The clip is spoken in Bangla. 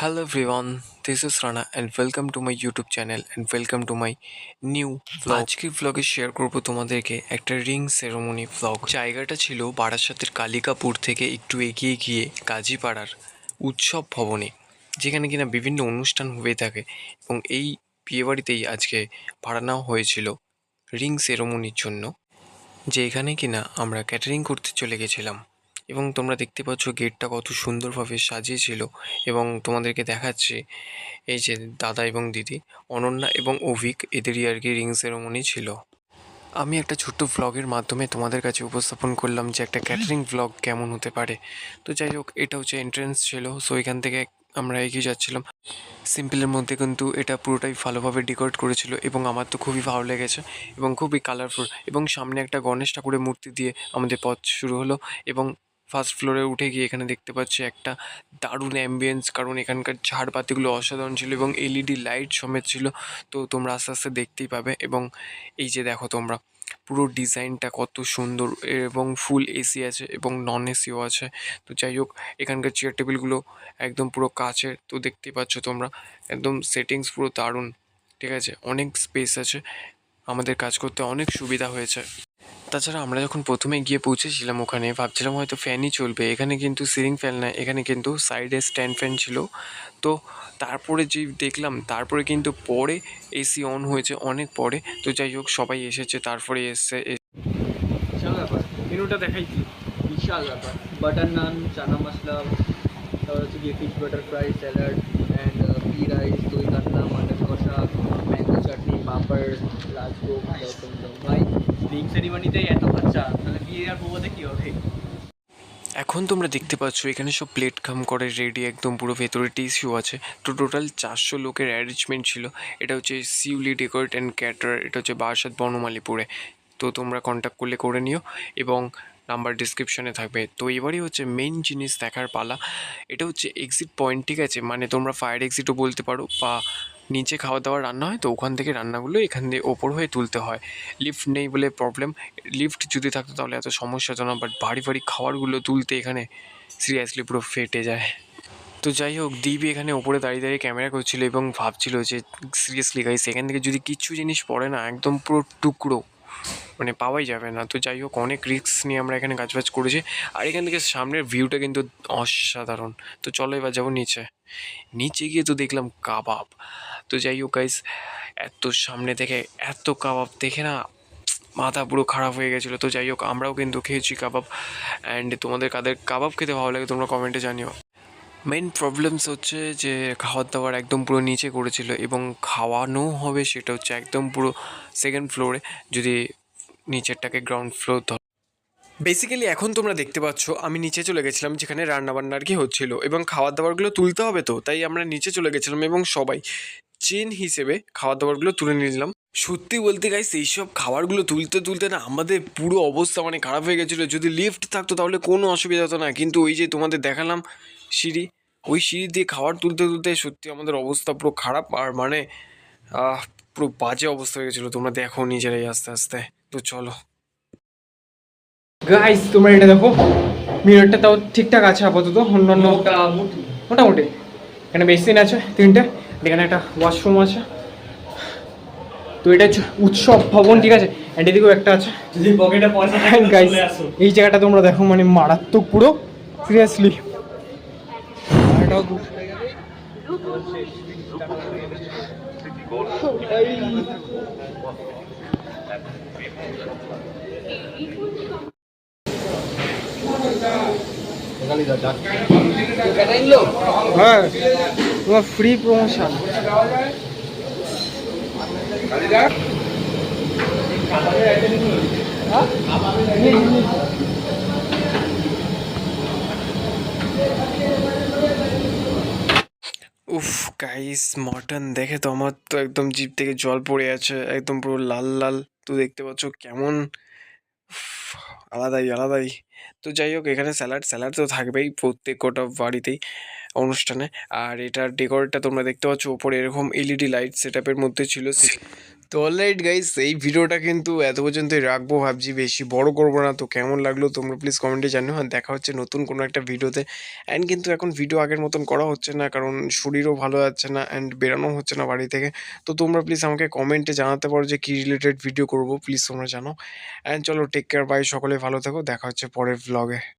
Hello everyone, this is Rana and welcome to my YouTube channel and welcome to my new vlog. আজকে vlog-এ শেয়ার করব তোমাদেরকে একটা রিং সেরেমনি vlog জায়গাটা ছিল বারাসাতের কালিকাপুর থেকে একটু এগিয়ে গিয়ে কাজীপাড়ার উৎসব ভবনে যেখানে কিনা বিভিন্ন অনুষ্ঠান হয়ে থাকে এবং এই বিয়েবাড়িতেই আজকে ভাড়া নেওয়া হয়েছিল রিং সেরেমনির জন্য যে এখানে কিনা আমরা ক্যাটারিং করতে চলে গেছিলাম এবং তোমরা দেখতে পাচ্ছ গেটটা কত সুন্দরভাবে সাজিয়েছিল এবং তোমাদেরকে দেখাচ্ছি এই যে দাদা এবং দিদি, অনন্যা এবং অভিক এদেরই আর কি রিং সেরেমনি ছিল। আমি একটা ছোট্ট ভ্লগের মাধ্যমে তোমাদের কাছে উপস্থাপন করলাম যে একটা ক্যাটারিং ভ্লগ কেমন হতে পারে। তো যাই হোক, এটা হচ্ছে এন্ট্রেন্স ছিল সো এখান থেকে আমরা এগিয়ে যাচ্ছিলাম। সিম্পলের মধ্যে কিন্তু এটা পুরোটাই ভালোভাবে ডেকোরেট করেছিল এবং আমার তো খুবই ভালো লেগেছে এবং খুবই কালারফুল এবং সামনে একটা গণেশ ঠাকুরের মূর্তি দিয়ে আমাদের পথ শুরু হলো এবং ফার্স্ট ফ্লোরে উঠে গিয়ে এখানে দেখতে পাচ্ছি একটা দারুণ অ্যাম্বিয়েন্স কারণ এখানকার ঝাড়বাতিগুলো অসাধারণ ছিল এবং এলইডি লাইট সমেত ছিল। তো তোমরা আস্তে আস্তে দেখতেই পাবে এবং এই যে দেখো তোমরা, পুরো ডিজাইনটা কত সুন্দর এবং ফুল এসি আছে এবং নন এসিও আছে। তো যাই হোক, এখানকার চেয়ার টেবিলগুলো একদম পুরো কাচের। তো দেখতেই পাচ্ছ তোমরা, একদম সেটিংস পুরো দারুণ, ঠিক আছে? অনেক স্পেস আছে। আমাদের কাজ করতে অনেক সুবিধা হয়েছে। তাছাড়া আমরা যখন প্রথমে গিয়ে পৌঁছেছিলাম ওখানে ভাবছিলাম হয়তো ফ্যানই চলবে। এখানে কিন্তু সিলিং ফ্যান না এখানে কিন্তু সাইডে স্ট্যান্ড ফ্যান ছিল। তো তারপরে যে দেখলাম তারপরে কিন্তু পরে এসি অন হয়েছে অনেক পরে। তো যাই হোক সবাই এসেছে তারপরে এসছে বিশাল ব্যাপার। মেনুটা দেখাই বিশাল ব্যাপার। বাটার নান চানা মশলা তারপর হচ্ছে গিয়ে fish butter fry salad and সেরিমনিতেই এত খরচা। তাহলে বিয়ে আর বউতে হবে? এখন তোমরা দেখতে পাচ্ছ, এখানে সব প্লেট খাম করে রেডি একদম পুরো ভেতরে টিস্যু আছে। তো টোটাল চারশো লোকের অ্যারেঞ্জমেন্ট ছিল। এটা হচ্ছে সিউলি ডেকোরেট অ্যান্ড ক্যাটার এটা হচ্ছে বারাসাত বনমালীপুরে। তো তোমরা কন্ট্যাক্ট করলে করে নিও এবং নাম্বার ডিসক্রিপশনে থাকবে। তো এবারই হচ্ছে মেইন জিনিস দেখার পালা। এটা হচ্ছে এক্সিট পয়েন্ট ঠিক আছে? মানে তোমরা ফায়ার এক্সিটও বলতে পারো বা নিচে খাওয়া দাওয়া রান্না হয়, তো ওখান থেকে রান্নাগুলো এখান দিয়ে ওপর হয়ে তুলতে হয়। লিফট নেই বলে প্রবলেম লিফট যদি থাকতো তাহলে এত সমস্যা হতো না বাট ভারী ভারী খাবারগুলো তুলতে এখানে সিরিয়াসলি পুরো ফেটে যায়। তো যাই হোক, দিবি এখানে ওপরে দাঁড়িয়ে দাঁড়িয়ে ক্যামেরা করছিল এবং ভাবছিল যে সিরিয়াসলি গাইস এখান থেকে যদি কিছু জিনিস পড়ে না, একদম পুরো টুকরো মানে পাওয়াই যাবে না। তো যাই হোক, অনেক রিস্ক নিয়ে আমরা এখানে কাজবাজ করেছি। আর এখান থেকে সামনের ভিউটা কিন্তু অসাধারণ। তো চলো এবার যাব নিচে। নিচে গিয়ে তো দেখলাম কাবাব। তো যাই হোক গাইস এত সামনে থেকে এত কাবাব দেখে না মাথা পুরো খারাপ হয়ে গেছিল। তো যাই হোক, আমরাও কিন্তু খেয়েছি কাবাব। অ্যান্ড তোমাদের কাদের কাবাব খেতে ভালো লাগে তোমরা কমেন্টে জানিও। মেন প্রবলেমস হচ্ছে যে খাওয়ার দাওয়ার একদম পুরো নিচে করেছিল এবং খাওয়ানো হবে সেটা হচ্ছে একদম পুরো সেকেন্ড ফ্লোরে যদি নিচেরটাকে গ্রাউন্ড ফ্লোর ধর বেসিক্যালি এখন তোমরা দেখতে পাচ্ছ, আমি নিচে চলে গেছিলাম যেখানে রান্নাবান্না আর কি হচ্ছিল এবং খাওয়ার দাওয়ারগুলো তুলতে হবে তো, তাই আমরা নিচে চলে গেছিলাম এবং সবাই চেন হিসেবে খাওয়ার দাওয়ারগুলো তুলে নিলাম। সত্যি বলতে গাইস এইসব খাবারগুলো তুলতে তুলতে না আমাদের পুরো অবস্থা মানে খারাপ হয়ে গেছিল। যদি লিফট থাকতো তাহলে কোনো অসুবিধা হতো না। কিন্তু ওই যে তোমাদের দেখালাম সিঁড়ি, ওই সিঁড়ি দিয়ে খাবার তুলতে তুলতে সত্যি আমাদের অবস্থা পুরো খারাপ আর মানে পুরো বাজে অবস্থা হয়ে গেছিল। তোমরা দেখো নিজেরাই আস্তে আস্তে। তো চলো। গাইস তোমরা এটা দেখো। মিররটা তাও ঠিকঠাক আছে আপাতত। অন্যান্য মোটামুটি। এখানে বেসিন আছে তিনটে। এখানে একটা ওয়াশরুম আছে। তো এটা হচ্ছে উৎসব ভবন ঠিক আছে? অ্যান্ড এদিকেও একটা আছে। যদি পকেটে পয়সা গাইস এই জায়গাটা তোমরা দেখো মানে মারাত্মক পুরো। সিরিয়াসলি হ্যাঁ তোমার ফ্রি প্রমোশন উফ গাইস মটন দেখে তো আমার তো একদম জিভ থেকে জল পড়ে আছে, একদম পুরো লাল লাল। তো দেখতে পাচ্ছ কেমন আলাদাই আলাদাই। তো যাই হোক, এখানে স্যালাড স্যালাড তো থাকবেই প্রত্যেক কটা বাড়িতেই অনুষ্ঠানে। আর এটার ডেকোরেটটা তোমরা দেখতে পাচ্ছ, ওপরে এরকম এলইডি লাইট সেট আপের মধ্যে ছিল তো অলরাইট গাইস এই ভিডিওটা কিন্তু এত পর্যন্তই রাখব, ভাবছি বেশি বড় করব না। তো কেমন লাগল তোমরা প্লিজ কমেন্টে জানিও। আর দেখা হচ্ছে নতুন কোনো একটা ভিডিওতে। অ্যান্ড কিন্তু এখন ভিডিও আগের মতন করা হচ্ছে না, কারণ শরীরও ভালো যাচ্ছে না অ্যান্ড বেরানো হচ্ছে না বাড়ি থেকে। তো তোমরা প্লিজ আমাকে কমেন্টে জানাতে পারো যে কী রিলেটেড ভিডিও করব প্লিজ তোমরা জানো অ্যান্ড চলো টেক কেয়ার বাই সকলে ভালো থেকো, দেখা হচ্ছে পরের ভ্লগে